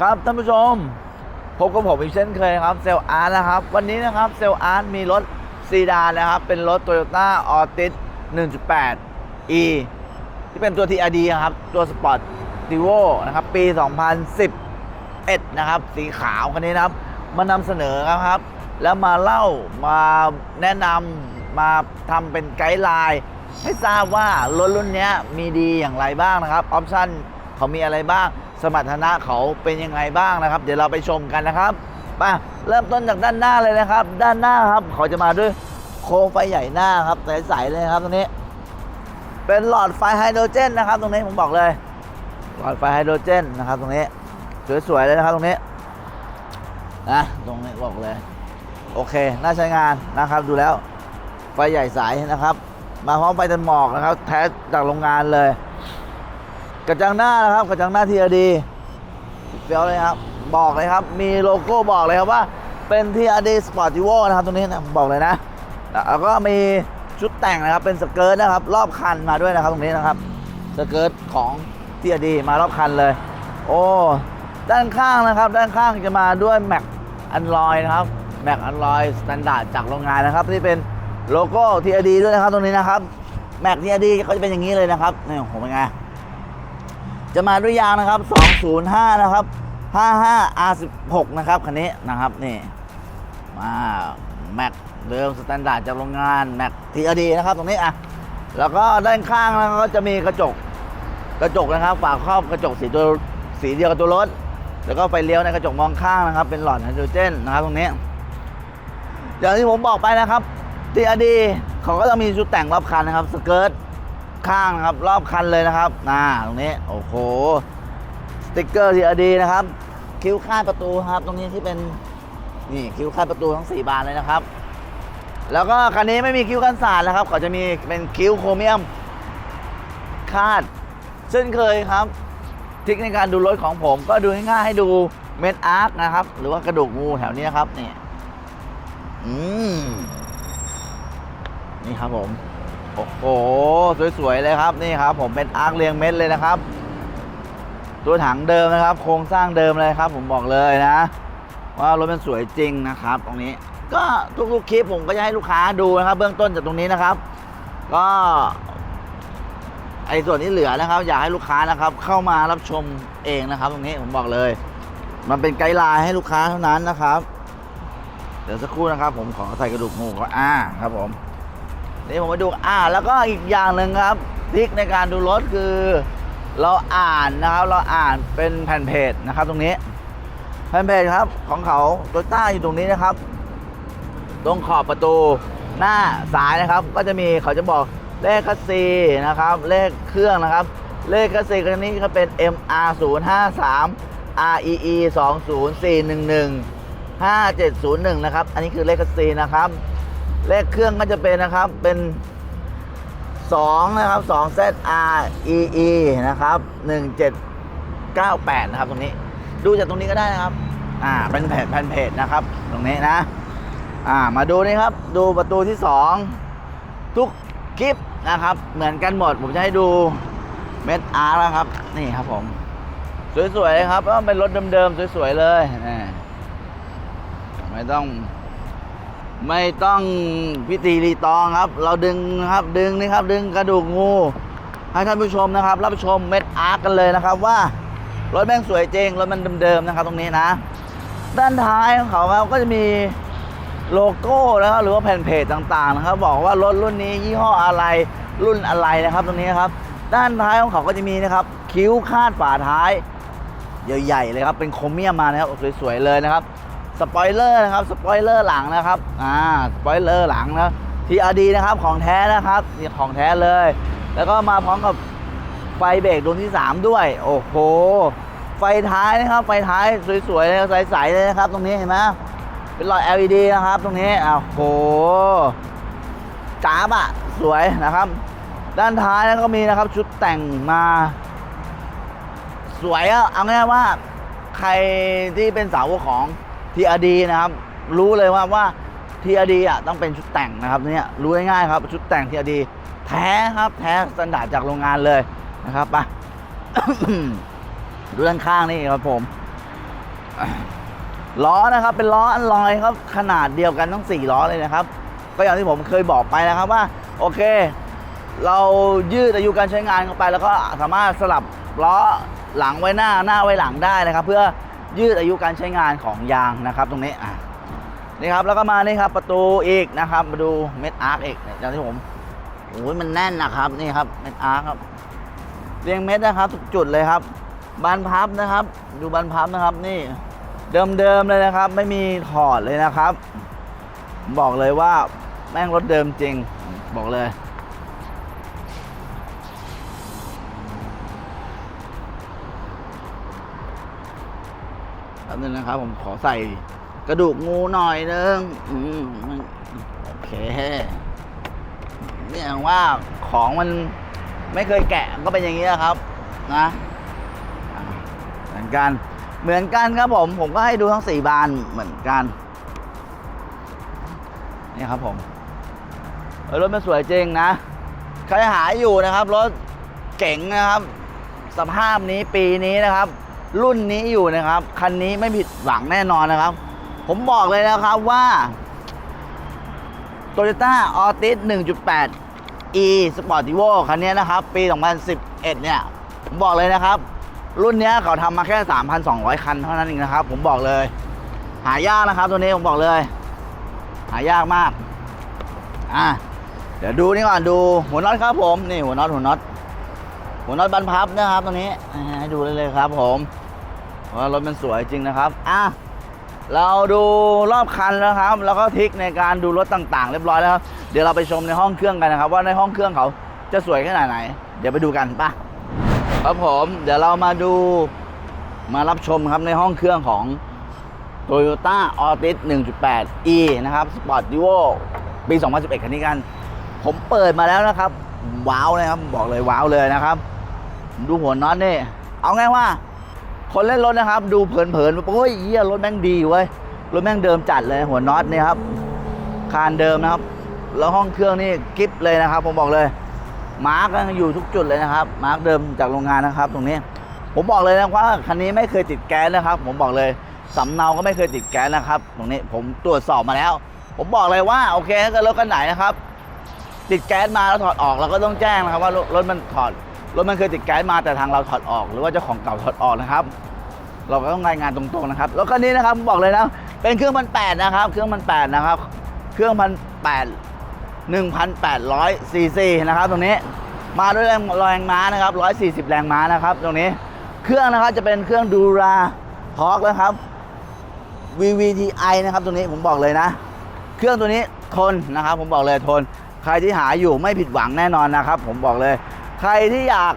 ครับท่านผู้ชมพบกับผมอีกเช่นเคยครับเซลอาร์ตนะครับ วันนี้นะครับเซลอาร์ตมีรถซีดานนะครับ เป็นรถ Toyota a l t i s 1.8 e ที่เป็นตัว TRD ครับ ตัวสปอร์ตดิโวนะครับ ปี 2011 นะครับ สีขาวคันนี้นะครับ มานำเสนอครับ แล้วมาเล่ามาแนะนำมาทำเป็นไกด์ไลน์ให้ทราบว่ารถรุ่นนี้มีดีอย่างไรบ้างนะครับออปชั่นเขามีอะไรบ้าง สมรรถนะเขาเป็นยังไงบ้างนะครับ เดี๋ยวเราไปชมกันนะครับมาเริ่มต้นจากด้านหน้าเลยนะครับ ด้านหน้าครับเขาจะมาด้วยโคมไฟใหญ่หน้าครับใสๆเลยครับตรงนี้ เป็นหลอดไฟไฮโดรเจนนะครับ ตรงนี้ผมบอกเลย หลอดไฟไฮโดรเจนนะครับ ตรงนี้สวยๆเลยนะครับตรงนี้นะตรงนี้บอกเลยโอเค น่าใช้งานนะครับดูแล้วไฟใหญ่สายนะครับ มาพร้อมไฟตันหมอกนะครับ แท้จากโรงงานเลย กระจังหน้านะครับกระจังหน้าทีดีเฟี้ยวเลยครับบอกเลยครับ มีโลโก้บอกเลยครับว่าเป็น TRD Sportivo นะครับตรงนี้นะบอกเลยนะแล้วก็มีชุดแต่งนะครับเป็นสเกิร์ตนะครับ รอบคันมาด้วยนะครับตรงนี้นะครับสเกิร์ตของ TRD มารอบคันเลย โอ้ด้านข้างนะครับ ด้านข้างจะมาด้วยแม็กอันลอยนะครับแม็กอันลอยสแตนดาร์ดจากโรงงานนะครับที่เป็นโลโก้ TRD ด้วยนะครับตรงนี้นะครับแม็ก TRD เขาจะเป็นอย่างนี้เลยนะครับนี่ผมเป็นไง จะมาด้วยยางนะครับ 205 นะครับ 55 R16 นะครับคันนี้นะครับนี่มาแม็กเดิมสแตนดาร์ดจากโรงงานแม็กทีอดีนะครับ ตรงนี้อะแล้วก็ด้านข้างนะก็จะมีกระจกกระจกนะครับฝาครอบกระจกสีตัวสีเดียวกับตัวรถ แล้วก็ไฟเลี้ยวในกระจกมองข้างนะครับ เป็นหลอดไฮโดรเจนนะครับตรงนี้อย่างที่ผมบอกไปนะครับทีอดีเขาก็จะมีชุดแต่งรอบคันนะครับสเกิร์ต ข้างนะครับ รอบคันเลยนะครับน่าตรงนี้โอ้โหสติกเกอร์ที่อดีนะครับ คิ้วคาดประตูครับ ตรงนี้ที่เป็นนี่คิ้วคาดประตูทั้ง 4 บานเลยนะครับ แล้วก็คันนี้ไม่มีคิ้วกันสาดนะครับเขาจะมีเป็นคิ้วโครเมียม คาดเช่นเคยครับทิคในการดูรถของผม ก็ดูง่ายๆให้ดูเม็ดอาร์คนะครับ หรือว่ากระดูกงูแถวนี้ครับนี่อืมนี่ครับผม โอ้โห สวย ๆ เลยครับนี่ครับ ผมเป็นอาร์คเรียงเม็ดเลยนะครับ ตัวถังเดิมนะครับ โครงสร้างเดิมเลยครับ ผมบอกเลยนะ ว่ารถมันสวยจริงนะครับ ตรงนี้ ก็ทุกๆคลิปผมก็จะให้ลูกค้าดูนะครับ เบื้องต้นจากตรงนี้นะครับ ก็ไอ้ส่วนที่เหลือนะครับ อยากให้ลูกค้านะครับ เข้ามารับชมเองนะครับ ตรงนี้ผมบอกเลย มันเป็นไกด์ไลน์ให้ลูกค้าเท่านั้นนะครับ เดี๋ยวสักครู่นะครับ ผมขอใส่กระดูกหมูก่อนอ่าครับผม นี่ผมมาดูอ่าแล้วก็อีกอย่างหนึ่งครับทริคในการดูรถคือ เราอ่านนะครับ เราอ่านเป็นแผ่นเพจนะครับ ตรงนี้ แผ่นเพจครับของเขาโตต้าอยู่ตรงนี้นะครับ ตรงขอบประตูหน้าซ้ายนะครับ ก็จะมีเขาจะบอกเลขคัสซีนะครับ เลขเครื่องนะครับ เลขคัสซีคันนี้ก็เป็น MR 0 5 3 REE 2 0 4 1 1 5 7 0 1นะครับ อันนี้คือเลขคัสซีนะครับ เลขเครื่องก็จะเป็นนะครับเป็น 2 นะครับ 2 ZR EE นะครับ 1798 นะครับตรงนี้ ดูจากตรงนี้ก็ได้นะครับ อ่า เป็นแผ่นแผ่นเพจนะครับ ตรงนี้นะ อ่า มาดูนี่ครับ ดูประตูที่ 2 ทุกคลิปนะครับ เหมือนกันหมด ผมจะให้ดูเม็ดอาร์แล้วครับ นี่ครับผม สวยๆเลยครับเพราะว่าเป็นรถเดิมๆ สวยๆเลยนี่ไม่ต้อง ไม่ต้องพิธีรีตองครับ เราดึงครับดึงนี่ครับ ดึงกระดูกงูให้ท่านผู้ชมนะครับ รับชมเม็ดอาร์กันเลยนะครับ ว่ารถแม่งสวยจริงรถมันเดิมๆนะครับ ตรงนี้นะ ด้านท้ายของเขาครับก็จะมีโลโก้นะครับหรือว่าแผ่นเพจต่างๆนะครับ บอกว่ารถรุ่นนี้ยี่ห้ออะไรรุ่นอะไรนะครับ ตรงนี้ครับ ด้านท้ายของเขาก็จะมีนะครับ คิ้วคาดฝาท้ายใหญ่ๆเลยครับเป็นโครเมียมมานะครับสวยๆเลยนะครับ สปอยเลอร์นะครับสปอยเลอร์หลังนะครับอ่าสปอยเลอร์หลังนะทีอาดีนะครับของแท้นะครับนี่ของแท้เลย แล้วก็มาพร้อมกับไฟเบรกดวงที่ 3 ด้วย โอ้โห ไฟท้ายนะครับ ไฟท้ายสวยๆเลยใสๆเลยนะครับ ตรงนี้เห็นไหมเป็นหลอด LED นะครับ ตรงนี้อ้าวโหจ้าบอะสวยนะครับ ด้านท้ายก็มีนะครับ ชุดแต่งมา สวยอะเอาง่ายว่าใครที่เป็นสาวของ TRD นะครับรู้เลยว่าว่า TRD อะต้องเป็นชุดแต่งนะครับเนี่ยรู้ง่ายๆครับชุดแต่ง TRD แท้ครับแท้สแตนดาร์ดจากโรงงานเลยนะครับไปดูด้านข้างนี่ครับผมล้อนะครับ เป็นล้ออันลอยครับ ขนาดเดียวกันทั้งสี่ล้อเลยนะครับ ก็อย่างที่ผมเคยบอกไปนะครับว่า โอเค เรายืดอายุการใช้งานเข้าไป แล้วก็สามารถสลับล้อหลังไว้หน้าหน้าไว้หลังได้นะครับ เพื่อ ยืดอายุการใช้งานของยางนะครับ ตรงนี้อะนี่ครับแล้วก็มานี่ครับประตูอีกนะครับ มาดูเม็ดอาร์คอีกอย่างที่ผมโอ้ยมันแน่นนะครับนี่ครับเม็ดอาร์คครับเรียงเม็ดนะครับทุกจุดเลยครับบานพับนะครับ ดูบานพับนะครับนี่เดิมๆเลยนะครับ ไม่มีถอดเลยนะครับ บอกเลยว่าแม่งรถเดิมจริง บอกเลย นึงนะครับ ผมขอใส่กระดูกงูหน่อยนึงอืมโอเคเนี่ยว่าของมันไม่เคยแกะก็เป็นอย่างนี้นะครับ นะเหมือนกัน เหมือนกันครับผม ผมก็ให้ดูทั้งสี่บานเหมือนกันนี่ครับผมรถมันสวยจริงนะใครหาอยู่นะครับรถเก๋งนะครับ สภาพนี้ปีนี้นะครับ รุ่นนี้อยู่นะครับ คันนี้ไม่ผิดหวังแน่นอนนะครับ ผมบอกเลยนะครับว่า Toyota Altis 1.8 e Sportivo คันนี้นะครับ ปี 2011 เนี่ย ผมบอกเลยนะครับ รุ่นนี้เขาทำมาแค่ 3,200 คันเท่านั้นเองนะครับ ผมบอกเลย หายากนะครับ ตัวนี้ผมบอกเลย หายากมาก อะ เดี๋ยวดูนี่ก่อนดูหัวน็อตครับผม นี่หัวน็อตหัวน็อต หัวน็อตบันพับนะครับตรงนี้ให้ดูเลยครับผมว่ารถมันสวยจริงนะครับอะเราดูรอบคันแล้วครับ แล้วก็ทิกในการดูรถต่างๆ เรียบร้อยแล้วครับเดี๋ยวเราไปชมในห้องเครื่องกันนะครับ ว่าในห้องเครื่องเขาจะสวยขนาดไหน เดี๋ยวไปดูกันป่ะครับผมเดี๋ยวเรามาดูมารับชมครับในห้องเครื่องของ Toyota Altis 1.8 e นะครับ Sport Duo ปี 2011 คันนี้กัน ผมเปิดมาแล้วนะครับ ว้าวเลยครับบอกเลยว้าวเลยนะครับ ดูหัวน็อตนี่ เอาไงว่า คนเล่นรถนะครับ ดูเผินๆโอ้ยเยี่ยรถแม่งดีเว้ยรถแม่งเดิมจัดเลยหัวน็อตนี่ครับคานเดิมนะครับ แล้วห้องเครื่องนี่กิฟเลยนะครับ ผมบอกเลย มาร์กอยู่ทุกจุดเลยนะครับ มาร์กเดิมจากโรงงานนะครับ ตรงนี้ ผมบอกเลยนะว่าคันนี้ไม่เคยติดแก๊สนะครับ ผมบอกเลยสำเนาก็ไม่เคยติดแก๊สนะครับ ตรงนี้ผมตรวจสอบมาแล้ว ผมบอกเลยว่าโอเคถ้าเกิดรถคันไหนนะครับ ติดแก๊สมาแล้วถอดออกเราก็ต้องแจ้งนะครับว่ารถรถมันถอดรถมันเคยติดแก๊สมาแต่ทางเราถอดออก หรือว่าเจ้าของเก่าถอดออกนะครับ เราก็ต้องรายงานตรงๆนะครับรถคันนี้นะครับผมบอกเลยนะเป็นเครื่องพันแปดนะครับ เครื่องพันแปดนะครับ เครื่องพันแปดหนึ่งพันแปดร้อยซีซีนะครับ ตรงนี้มาด้วยแรงแรงม้านะครับร้อยสี่สิบแรงม้านะครับ ตรงนี้เครื่องนะครับจะเป็นเครื่องดูราทอร์กนะครับ VVTi นะครับตรงนี้ผมบอกเลยนะ เครื่องตัวนี้ทนนะครับ ผมบอกเลยทน ใครที่หาอยู่ไม่ผิดหวังแน่นอนนะครับ ผมบอกเลย ใครที่อยาก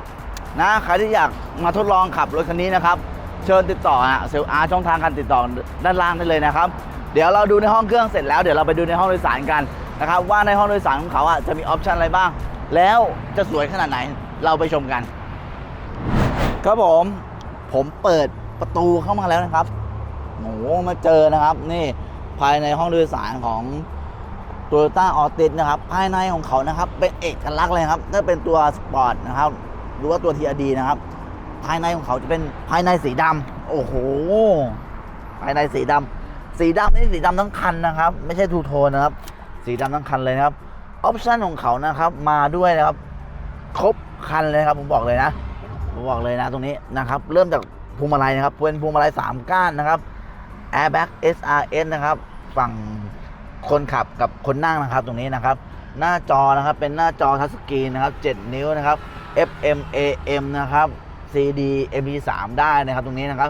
นะใครที่อยากมาทดลองขับรถคันนี้นะครับ เชิญติดต่อนะเซลอาร์ช่องทางการติดต่อด้านล่างได้เลยนะครับ เดี๋ยวเราดูในห้องเครื่องเสร็จแล้วเดี๋ยวเราไปดูในห้องโดยสารกันนะครับ ว่าในห้องโดยสารของเขาอะจะมีออปชันอะไรบ้าง แล้วจะสวยขนาดไหนเราไปชมกัน ครับผมผมเปิดประตูเข้ามาแล้วนะครับโอ้โหมาเจอนะครับ นี่ภายในห้องโดยสารของ Toyota Altis นะครับ ภายในของเขานะครับ เป็นเอกลักษณ์เลยครับถ้าเป็นตัวสปอร์ตนะครับ หรือว่าตัว TRD นะครับ ภายในของเขาจะเป็นภายในสีดำโอ้โห ภายในสีดำสีดำนี่สีดำทั้งคันนะครับ ไม่ใช่ทูโทนนะครับ สีดำทั้งคันเลยนะครับออปชั่นของเขานะครับ มาด้วยนะครับ ครบคันเลยครับ ผมบอกเลยนะผมบอกเลยนะตรงนี้นะครับ เริ่มจากพวงมาลัยนะครับเป็นพวงมาลัย3ก้านนะครับ Airbag SRS นะครับ ฝั่ง คนขับกับคนนั่งนะครับตรงนี้นะครับ หน้าจอนะครับเป็นหน้าจอทัชสกรีนนะครับ 7 นิ้วนะครับ FM AM นะครับ CD MP3 ได้นะครับตรงนี้นะครับ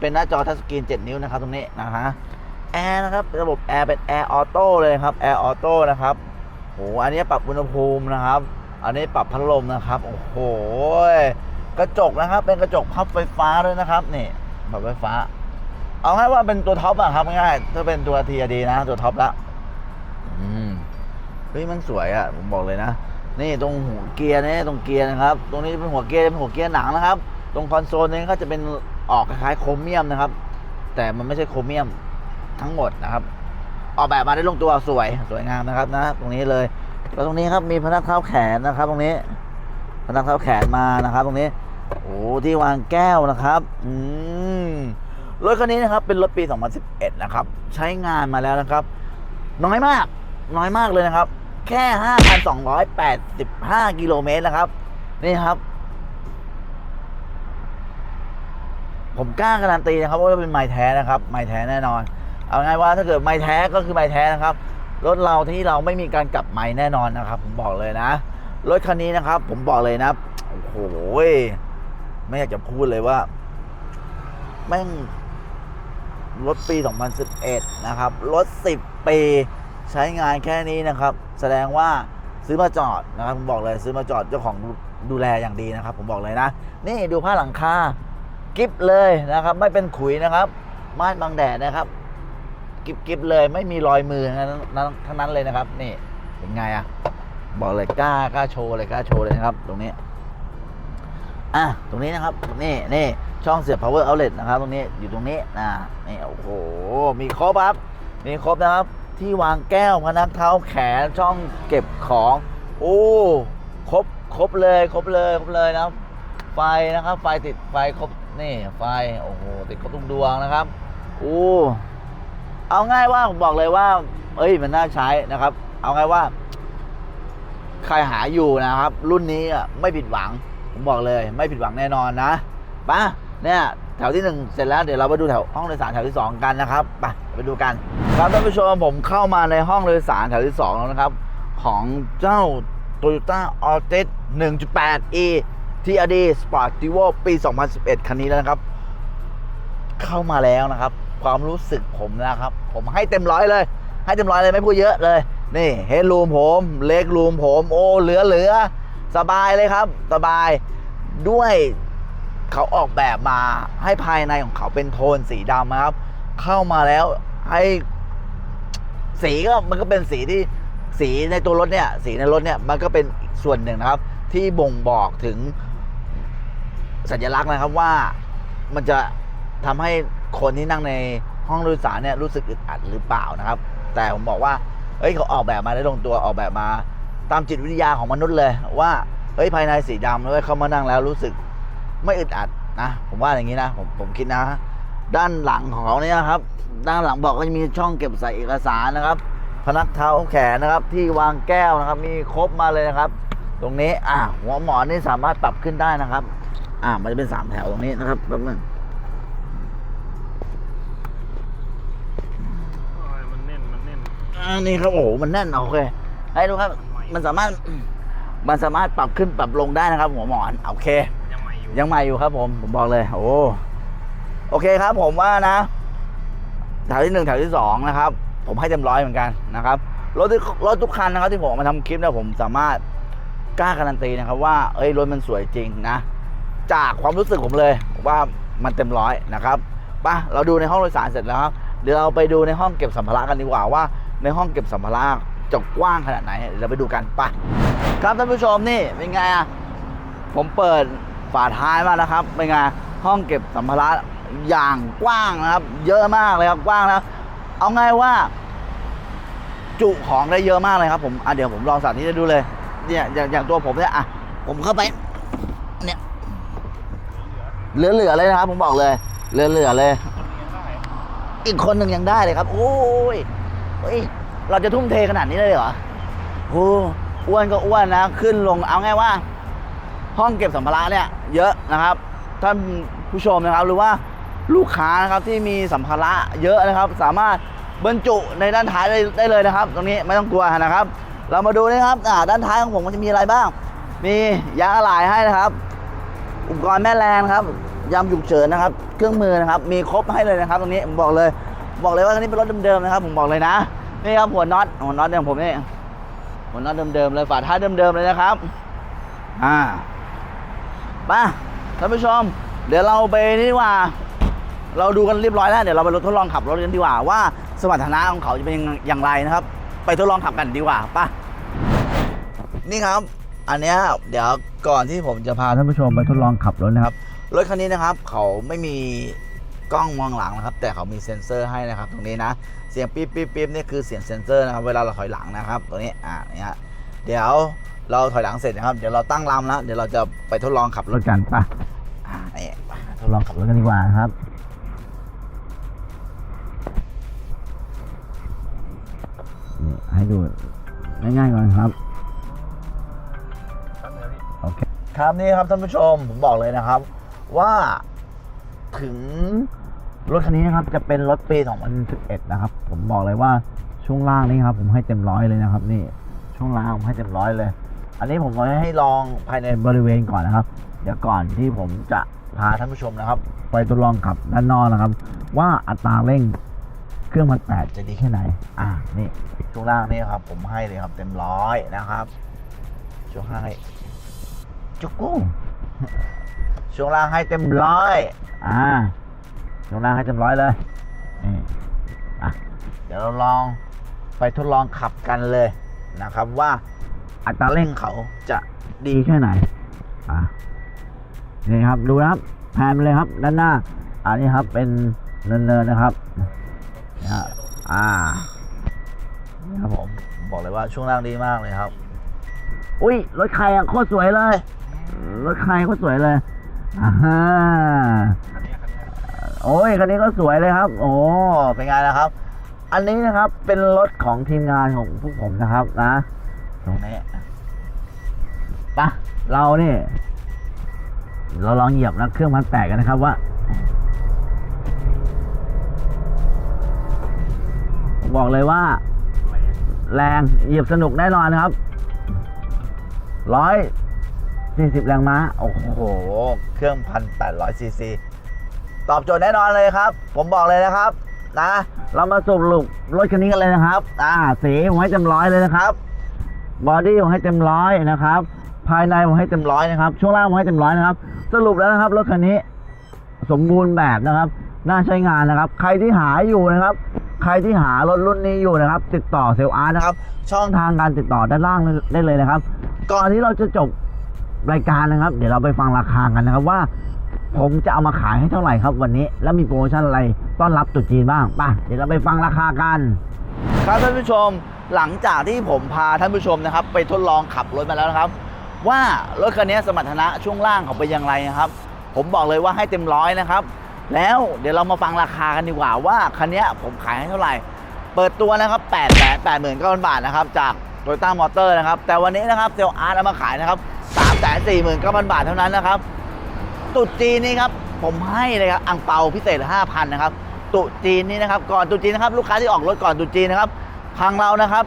เป็นหน้าจอทัชสกรีน 7 นิ้วนะครับตรงนี้นะฮะแอร์นะครับระบบแอร์เป็นแอร์ออโต้เลยครับแอร์ออโต้นะครับโอ้อันนี้ปรับอุณหภูมินะครับ อันนี้ปรับพัดลมนะครับโอ้โหกระจกนะครับ เป็นกระจกพับไฟฟ้าด้วยนะครับนี่พับไฟฟ้า เอาง่ายว่าเป็นตัวท็อปอะครับง่ายถ้าเป็นตัวทีดีนะ ตัวท็อปละ เฮ้ยมันสวยอะผมบอกเลยนะ นี่ตรงหัวเกียร์นี่ตรงเกียร์นะครับ ตรงนี้เป็นหัวเกียร์เป็นหัวเกียร์หนังนะครับ ตรงคอนโซลนี้ก็จะเป็นออกคล้ายๆโครเมียมนะครับ แต่มันไม่ใช่โครเมียมทั้งหมดนะครับ ออกแบบมาได้ลงตัวสวยสวยงามนะครับนะ ตรงนี้เลยแล้วตรงนี้ครับมีพนักเท้าแขนนะครับ ตรงนี้ พนักเท้าแขนมานะครับ ตรงนี้โอ้ที่วางแก้วนะครับ อืมรถคันนี้นะครับ เป็นรถปี 2011 นะครับ ใช้งานมาแล้วนะครับ น้อยมาก น้อยมากเลยนะครับ แค่ 5,285 กิโลเมตรนะครับ นี่ครับ ผมกล้าการันตีนะครับว่าเป็นไม้แท้นะครับ ไม้แท้แน่นอน เอาไงว่าถ้าเกิดไม้แท้ก็คือไม้แท้นะครับ รถเราที่เราไม่มีการกลับไม้แน่นอนนะครับ ผมบอกเลยนะ รถคันนี้นะครับ ผมบอกเลยนะ โอ้โห ไม่อยากจะพูดเลยว่า แม่งรถปี 2011 นะครับ รถ 10 ปี ใช้งานแค่นี้นะครับ แสดงว่าซื้อมาจอดนะครับผมบอกเลยซื้อมาจอดเจ้าของดูแลอย่างดีนะครับ ผมบอกเลยนะ นี่ดูผ้าหลังคากิฟเลยนะครับ ไม่เป็นขุยนะครับ ม่านบังแดดนะครับ กิบกิบเลยไม่มีรอยมือทั้งนั้นทั้งนั้นเลยนะครับ นี่เป็นไงอะบอกเลยกล้ากล้าโชว์เลยกล้าโชว์เลยนะครับ ตรงนี้อะตรงนี้นะครับนี่นี่ช่องเสียบ power outlet นะครับ ตรงนี้อยู่ตรงนี้นะนี่โอ้โหมีครบครับมีครบนะครับ ที่วางแก้วพนักเท้าแขนช่องเก็บของ โอ้ครบครบเลยครบเลยครบเลยนะครับ ไฟนะครับ ไฟติดไฟครบนี่ไฟโอ้โหติดครบทุกดวงนะครับโอ้เอาง่ายว่าผมบอกเลยว่า เอ้ยมันน่าใช้นะครับ เอาง่ายว่า ใครหาอยู่นะครับ รุ่นนี้อะไม่ผิดหวัง ผมบอกเลย ไม่ผิดหวังแน่นอนนะไปะเนี่ยแถวที่หนึ่งเสร็จแล้วเดี๋ยวเราไปดูแถวห้องโดยสารแถวที่สองกันนะครับไป ไปดูกัน ครับท่านผู้ชมผมเข้ามาในห้องโดยสารแถวที่สองแล้วนะครับ ของเจ้า Toyota Altis 1.8e TRD Sport Evo ปี 2011 คันนี้แล้วนะครับ เข้ามาแล้วนะครับ ความรู้สึกผมนะครับ ผมให้เต็มร้อยเลย ให้เต็มร้อยเลยไม่พูดเยอะเลย นี่เฮดรูมผมเล็กรูมผมโอ้เหลือเหลือสบายเลยครับสบายด้วยเขาออกแบบมาให้ภายในของเขาเป็นโทนสีดำนะครับ เข้ามาแล้วให้สีก็มันก็เป็นสีที่สีในตัวรถเนี่ย สีในรถเนี่ยมันก็เป็นส่วนหนึ่งนะครับ ที่บ่งบอกถึงสัญลักษณ์นะครับว่ามันจะทำให้คนที่นั่งในห้องโดยสารเนี่ยรู้สึกอึดอัดหรือเปล่านะครับ แต่ผมบอกว่าเฮ้ยเขาออกแบบมาได้ลงตัวออกแบบมา ตามจิตวิทยาของมนุษย์เลย ว่าเฮ้ยภายในสีดำแล้วเข้ามานั่งแล้วรู้สึกไม่อึดอัดนะ ผมว่าอย่างนี้นะผมผมคิดนะ ด้านหลังของเขาเนี่ยครับ ด้านหลังบอกก็จะมีช่องเก็บใส่เอกสารนะครับ พนักเท้าแขนนะครับ ที่วางแก้วนะครับ มีครบมาเลยนะครับ ตรงนี้อะหัวหมอนนี่สามารถปรับขึ้นได้นะครับ อ่ามันจะเป็นสามแถวตรงนี้นะครับแป๊บนึงมันแน่นมันแน่นอ่านี่ครับโอ้โหมันแน่นโอเคให้ดูครับ มันสามารถมันสามารถปรับขึ้นปรับลงได้นะครับ หัวหมอนโอเค ยังใหม่อยู่ยังใหม่อยู่ครับผมผมบอกเลย โอ้ โอเคครับ ผมว่านะแถวที่หนึ่งแถวที่สองนะครับ ผมให้เต็มร้อยเหมือนกันนะครับรถที่รถทุกคันนะครับที่ผมมาทำคลิปเนี่ยผมสามารถกล้าการันตีนะครับ ว่าเอ้ยรถมันสวยจริงนะ จากความรู้สึกผมเลยว่ามันเต็มร้อยนะครับไปะเราดูในห้องโดยสารเสร็จแล้วครับเดี๋ยวเราไปดูในห้องเก็บสัมภาระกันดีกว่าว่า ในห้องเก็บสัมภาระจะกว้างขนาดไหนเราไปดูกันไปะครับท่านผู้ชมนี่เป็นไงอะผมเปิดฝาท้ายมานะครับเป็นไงห้องเก็บสัมภาระ อย่างกว้างนะครับ เยอะมากเลยครับกว้างนะเอาง่ายว่า จุของได้เยอะมากเลยครับ ผมอะเดี๋ยวผมลองสาธิตให้ดูเลย เนี่ยอย่างอย่างตัวผมเนี่ยอะผมเข้าไป เนี่ยเหลือๆเลยนะครับ ผมบอกเลยเหลือๆเลย อีกคนหนึ่งยังได้เลยครับ โอ้ยเฮ้ยเราจะทุ่มเทขนาดนี้เลยเหรอโอ้อ้วนก็อ้วนนะขึ้นลงเอาไงว่า ห้องเก็บสัมภาระเนี่ย เยอะนะครับท่านผู้ชมนะครับหรือว่า ลูกค้านะครับที่มีสัมภาระเยอะนะครับ สามารถบรรจุในด้านท้ายได้ได้เลยนะครับ ตรงนี้ไม่ต้องกลัวนะครับ เรามาดูนะครับด้านท้ายของผมมันจะมีอะไรบ้าง มียางอะไหล่ให้นะครับ อุปกรณ์แม่แรงนะครับยามฉุกเฉินนะครับ เครื่องมือนะครับ มีครบให้เลยนะครับ ตรงนี้ผมบอกเลย บอกเลยว่าคันนี้เป็นรถเดิมๆนะครับ ผมบอกเลยนะนี่ครับหัวน็อตหัวน็อตอย่างผมนี่หัวน็อตเดิมๆเลยฝาท้ายเดิมๆเลยนะครับ อ่ามาท่านผู้ชม เดี๋ยวเราไปนี่ว่า เราดูกันเรียบร้อยแล้วเดี๋ยวเราไปรถทดลองขับรถกันดีกว่าว่าสมรรถนะของเขาจะเป็นอย่างไรนะครับ ไปทดลองขับกันดีกว่าไป่ะนี่ครับ อันเนี้ยเดี๋ยวก่อนที่ผมจะพาท่านผู้ชมไปทดลองขับรถนะครับรถคันนี้นะครับ เขาไม่มีกล้องมองหลังนะครับ แต่เขามีเซ็นเซอร์ให้นะครับ ตรงนี้นะ เสียงปี๊บปี๊บปี๊บนี่คือเสียงเซ็นเซอร์นะครับ เวลาเราถอยหลังนะครับตรงนี้อ่าเนี่ยเดี๋ยวเราถอยหลังเสร็จนะครับ เดี๋ยวเราตั้งลำแล้วเดี๋ยวเราจะไปทดลองขับรถกันป่ะอ่านี่ไปทดลองขับรถกันดีกว่านะครับ ดูง่ายๆก่อนครับ โอเค ครับนี่ครับท่านผู้ชมผมบอกเลยนะครับ ว่าถึงรถคันนี้นะครับจะเป็นรถปี2011นะครับ ผมบอกเลยว่าช่วงล่างนี่ครับ ผมให้เต็มร้อยเลยนะครับ นี่ช่วงล่างผมให้เต็มร้อยเลย อันนี้ผมก็ให้ลองภายในบริเวณก่อนนะครับ เดี๋ยวก่อนที่ผมจะพาท่านผู้ชมนะครับ ไปทดลองขับด้านนอกนะครับ ว่าอัตราเร่ง เครื่องพันแปดจะดีแค่ไหน อ่านี่ช่วงล่างนี่ครับ ผมให้เลยครับ เต็มร้อยนะครับช่วงให้จุกกู้ช่วงล่างให้เต็มร้อยอ่าช่วงล่างให้เต็มร้อยเลยนี่อะเดี๋ยวเราลองไปทดลองขับกันเลยนะครับว่าอัตราเร่งเขาจะดีแค่ไหน อะนี่ครับ ดูนะครับแพนไปเลยครับ ด้านหน้า อันนี้ครับเป็นเนินๆนะครับ นะฮะอ่านี่ครับผมผมบอกเลยว่าช่วงล่างดีมากเลยครับ อุ้ยรถใครอะโคตรสวยเลยรถใครโคตรสวยเลยอ่าฮะคันนี้คันนี้โอ้ยคันนี้ก็สวยเลยครับ โอ้เป็นไงนะครับ อันนี้นะครับเป็นรถของทีมงานของพวกผมนะครับนะตรงนี้ปะเราเนี่ยเราลองเหยียบนะเครื่องมันแตกกันนะครับว่า บอกเลยว่า แรงเหยียบสนุกแน่นอนนะครับร้อยสี่สิบแรงม้า โอ้โห เครื่องพันแปดร้อยซีซีตอบโจทย์แน่นอนเลยครับ ผมบอกเลยนะครับ นะ เรามาสรุปรถคันนี้กันเลยนะครับ อ่า สีผมให้เต็มร้อยเลยนะครับ บอดี้ผมให้เต็มร้อยนะครับ ภายในผมให้เต็มร้อยนะครับ ช่วงล่างผมให้เต็มร้อยนะครับ สรุปแล้วนะครับรถคันนี้ สมบูรณ์แบบนะครับ น่าใช้งานนะครับ ใครที่หาอยู่นะครับ ใครที่หารถรุ่นนี้อยู่นะครับ ติดต่อเซลล์อาร์นะครับ ช่องทางการติดต่อด้านล่างได้เลยนะครับ ก่อนที่เราจะจบรายการนะครับ เดี๋ยวเราไปฟังราคากันนะครับว่า ผมจะเอามาขายให้เท่าไหร่ครับวันนี้ แล้วมีโปรโมชั่นอะไรต้อนรับตรุษจีนบ้างป่ะเดี๋ยวเราไปฟังราคากัน ครับท่านผู้ชมหลังจากที่ผมพาท่านผู้ชมนะครับ ไปทดลองขับรถมาแล้วนะครับ ว่ารถคันนี้สมรรถนะช่วงล่างเขาเป็นอย่างไรนะครับ ผมบอกเลยว่าให้เต็มร้อยนะครับ แล้วเดี๋ยวเรามาฟังราคากันดีกว่าว่าคันนี้ผมขายให้เท่าไหร่ เปิดตัวนะครับ8 8 8 9 0 0 0บาทนะครับจากโตโยต้ามอเตอร์นะครับ แต่วันนี้นะครับเซลอาร์ตเอามาขายนะครับ3 4 9 0 0 0 บาทเท่านั้นนะครับ ตุจีนนี้ครับผมให้เลยครับอังเปาพิเศษ 5,000 นะครับ ตุจีนนี้นะครับ ก่อนตุจีนนะครับ ลูกค้าที่ออกรถก่อนตุจีนนะครับทางเรานะครับ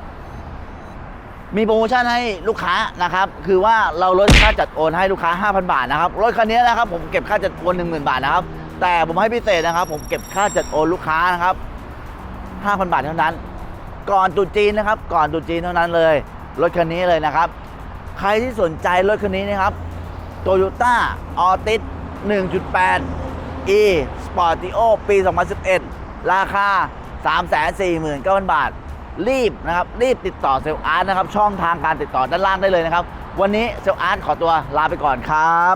มีโปรโมชั่นให้ลูกค้านะครับ คือว่าเราลดค่าจัดโอนให้ลูกค้า 5,000 บาทนะครับรถคันนี้นะครับ ผมเก็บค่าจัดโอน10,000 บาทนะครับ แต่ผมให้พิเศษนะครับ ผมเก็บค่าจัดโอนลูกค้านะครับ 5,000 บาทเท่านั้น ก่อนตุจีนนะครับ ก่อนตุจีนเท่านั้นเลย รถคันนี้เลยนะครับ ใครที่สนใจรถคันนี้นะครับ Toyota Altis 1.8 e Sportio ปี 2011 ราคา 349,000 บาท รีบนะครับ รีบติดต่อเซลล์อาร์ตนะครับ ช่องทางการติดต่อด้านล่างได้เลยนะครับ วันนี้เซลล์อาร์ตขอตัวลาไปก่อนครับ